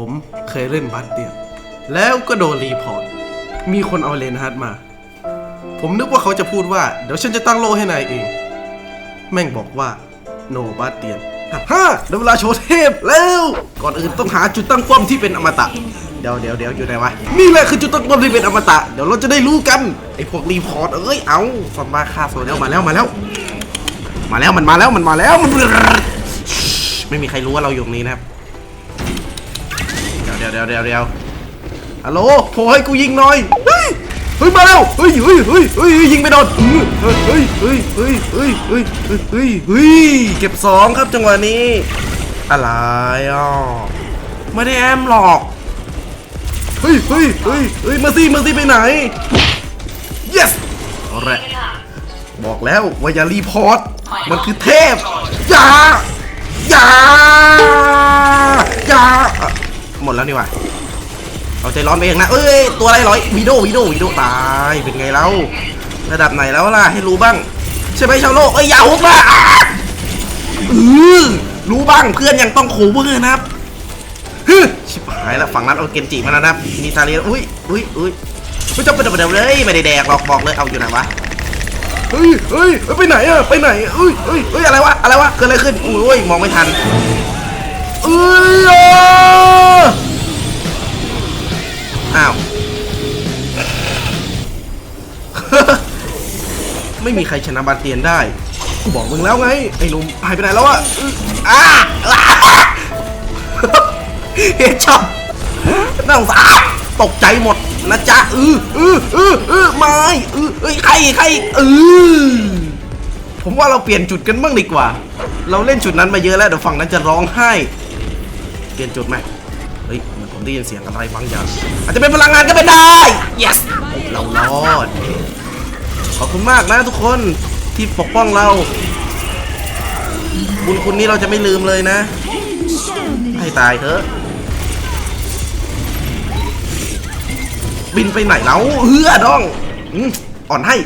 ผมเคยเล่นบัสเดียนแล้วก็โดนรีพอร์ต มีคนเอาเลนฮาร์ดมา ผมนึกว่าเขาจะพูดว่า เดี๋ยวฉันจะตั้งโลให้นายเอง แม่งบอกว่าโนบาเตียนฮ่าได้เวลาโชว์เทพแล้ว ก่อนอื่นต้องหาจุดตั้งป้อมที่เป็นอมตะ เดี๋ยวเดี๋ยวเดี๋ยวอยู่ไหนวะ นี่แหละคือจุดตั้งป้อมที่เป็นอมตะ เดี๋ยวเราจะได้รู้กัน ไอพวกรีพอร์ต เอ้ย เอาฟอนมาฆ่าโซเดลมาแล้วมาแล้ว มาแล้วมันมาแล้วมันมาแล้วมันไม่มีใครรู้ว่าเราอยู่ตรงนี้นะครับ ยวเดี๋ยวเดี๋ยวเดี๋ยวฮัลโหลโทรให้กูยิงหน่อย เฮ้ย เฮ้ย มาแล้ว เฮ้ยเฮ้ยเฮ้ยเฮ้ยยิงไม่โดนเฮ้ยเฮ้ยเฮ้ยเฮ้ยเฮ้ยเฮ้ยเฮ้ยเฮ้ยเก็บสองครับจังหวะนี้ อะไรอะไม่ได้แอมหรอก เฮ้ยเฮ้ยเฮ้ยเฮ้ยมาซี่มาซี่ไปไหน yes เอาละบอกแล้วว่าอย่ารีพอร์ต มันคือเทพ อย่า อย่า อย่า หมดแล้วนี่หว่าเอาใจร้อนไปเองนะ เอ้ย ตัวอะไรร้อยวีโดวีโดวีโดตาย เป็นไงแล้ว ระดับไหนแล้วล่ะ ให้รู้บ้าง ใช่ไหมชาวโลก เอ้ย อย่าหุบมาอะเอรู้บ้างเพื่อนยังต้องโคเวอร์นะครับฮึชิบหายแล้วฝั่งนั้นเอาเกนจิมาแล้วนะครับมีซาเรียอุ้ยอุ้ยอุ้ยไม่ต้องไปเดิมเลยไม่ได้แดกหรอกบอกเลยเอาอยู่ไหนวะเฮ้ยเฮ้ยไปไหนอะไปไหนเอ้ยเฮ้ยเฮ้ยอะไรวะอะไรวะเกิดอะไรขึ้นอุ้ยมองไม่ทัน เอ้ยอะอ้าว ไม่มีใครชนะบาเตียนได้ กูบอกมึงแล้วไง ไอ้หนุ่มหายไปไหนแล้วอะอ้าอ้าเฮ้ยชอบน่าสงสารตกใจหมดนะจ๊ะอืออืออืออือไม่อือเอ้ยใครใครอือผมว่าเราเปลี่ยนจุดกันบ้างดีกว่า เราเล่นจุดนั้นมาเยอะแล้วเดี๋ยวฝั่งนั้นจะร้องไห้ ลี่ยนจุดไหมเฮ้ยเหมือนผมได้ยินเสียงอะไรบางอย่าง อาจจะเป็นพลังงานก็เป็นได้ yes เรารอด ขอบคุณมากนะทุกคนที่ปกป้องเรา บุญคุณนี้เราจะไม่ลืมเลยนะ ให้ตายเถอะ บินไปไหนแล้วเฮือดองอ่อนให้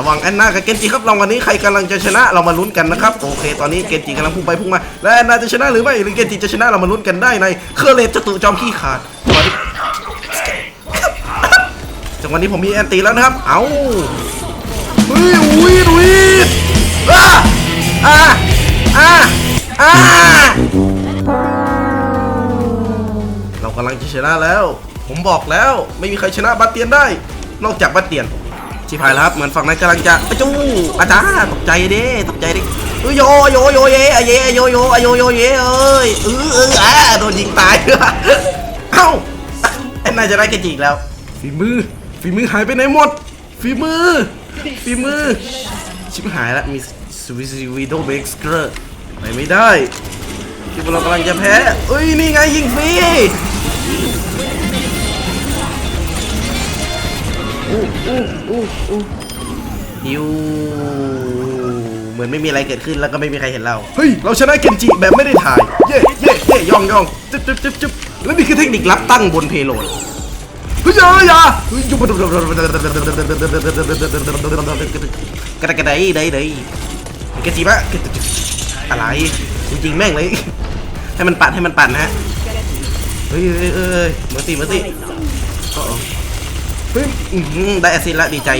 ระวังแอนนากับเกนจิครับลองวันนี้ใครกำลังจะชนะเรามาลุ้นกันนะครับโอเค ตอนนี้เกนจิกำลังพุ่งไปพุ่งมา และแอนนาจะชนะหรือไม่หรือเกนจิจะชนะเรามาลุ้นกันได้ในเคอร์เลตจตุจอมขี้ขาดจังหวะนี้จังหวะนี้ผมมีแอนตีแล้วนะครับ เอาเฮ้ยอุ้ยอุ้ยอ่าอ่าอ่าอ่าเรากำลังจะชนะแล้ว ผมบอกแล้วไม่มีใครชนะบาเตียนได้ นอกจากบาเตียน ชิพายแล้วครับเหมือนฝั่งนั้นกำลังจะอะจู้อาจารย์ตกใจดิตกใจดิเอ้ยโยโยโยเยอเยโยโยอโยโยเยเอ้ยเออเอออะโดนยิงตายเอ้าไอ้นายจะได้กระจิกแล้วฝีมือฝีมือหายไปไหนหมดฝีมือฝีมือชิบหายแล้วมีสวิสวีโดเบกสเกอร์ไปไม่ได้ที่พวกเรากำลังจะแพ้เอ้ยนี่ไงยิงฟรี อู้อู้อู้อู้ฮิวเหมือนไม่มีอะไรเกิดขึ้นแล้วก็ไม่มีใครเห็นเรา เฮ้ย เราชนะเกนจิแบบไม่ได้ถ่าย เย่เย่เย่ย่องย่องจึ๊บจึ๊บจึ๊บจึ๊บแล้วนี่คือเทคนิคลับตั้งบนเพโลดเฮ้ยอย่าอย่าเฮ้ยกระดกระไดไดไดกระจีบะอะไร จริงๆ แม่งเลย ให้มันปั่นให้มันปั่นนะฮะ เฮ้ยเฮ้ยเฮ้ยเมอร์ซี่เมอร์ซี่ เฮ้ยได้แอซิดละดีใจ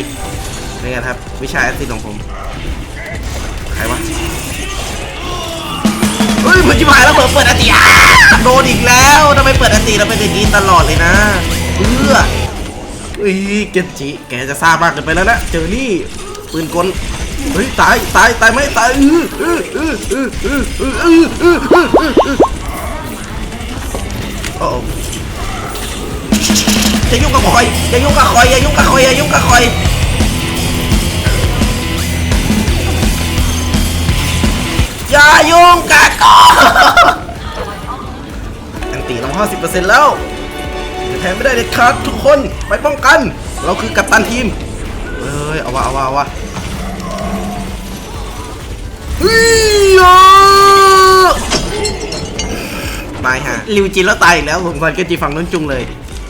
นี่ครับ วิชาแอซิดของผม ใครวะ เฮ้ยมันจิบหายแล้วเปิดเปิดอันตีอะโดนอีกแล้วทำไมเปิดอันตีแล้วเป็นอย่างนี้ตลอดเลยนะเอื้อเฮ้ยเกนจิแกจะซ่ามากเกินไปแล้วนะ เจอนี่ปืนกลเฮ้ยตายตายตายไหมตายเออเออเออเออเออออเออเออออเออเออโอ้ อย่ายุ่งกับคอยอย่ายุ่งกับคอยอย่ายุ่งกับคอยอย่ายุ่งกับคอยอย่ายุ่งกับคอยอันตีเราห้าสิบเปอร์เซ็นต์แล้วจะแพ้ไม่ได้เด็ดขาดทุกคนไปป้องกัน เราคือกัปตันทีมเฮ้ยเอาวะเอาวะเอาวะเฮ้ยตายฮะริวจินแล้วตายอีกแล้วผมฟันเกจิฝั่งนู้นจุงเลย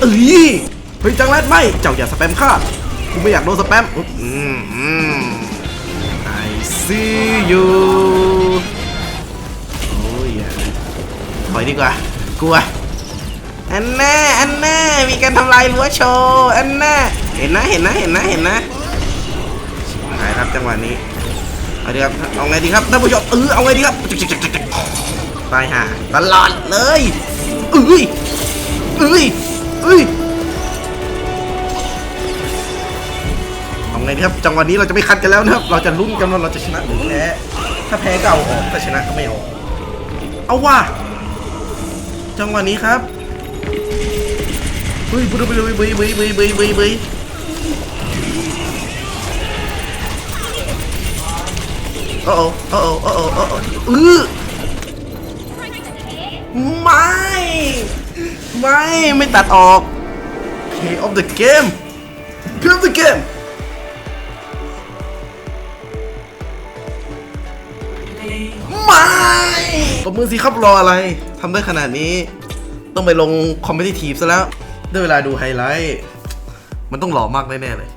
เอ้ยเฮ้ยจังแรดไม่ เจ้าอย่าสแปมข้ากูไม่อยากโดนสแปมอุ๊บอืมอืม I see you โอ้ยถอยดีกว่ากลัวอันแน่อันแน่มีการทำลายรั้วโชว์อันแน่เห็นนะเห็นนะเห็นนะเห็นนะหายครับจังหวะนี้เอาดีครับเอาไงดีครับท่านผู้ชมเออเอาไงดีครับตายห่าตลอดเลยเอ้ยเอ้ย เอ้ยเอาไงดีครับ จังหวะนี้เราจะไม่คัดกันแล้วนะครับ เราจะลุ้นกันว่าเราจะชนะหรือแพ้ ถ้าแพ้ก็เอาออก ถ้าชนะก็ไม่เอาเอาว่ะ จังหวะนี้ครับเฮ้ยบุยบุยบุยบุยบุยบุยบุยบุยโอ้โอ้โอ้โอ้โอ้โอ้โอ้อือไม่ ไม่ไม่ตัดออก Play of the game Play of the game ไม่ปรบมือสิครับรออะไรทำได้ขนาดนี้ ต้องไปลงคอมเพ t ทีฟซะแล้ว ได้เวลาดูไฮไลท์ มันต้องหล่อมากแน่ๆเลย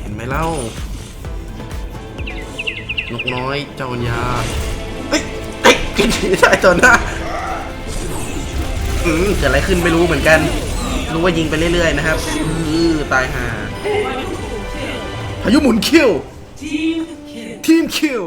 เห็นไหมเล่านกน้อยเจ้าญญาเฮ้ยเฮ้ยกินได้จนหน้า เกิดอะไรขึ้นไม่รู้เหมือนกัน รู้ว่ายิงไปเรื่อยๆนะครับอือตายห่าพายุหมุนคิวทีมคิว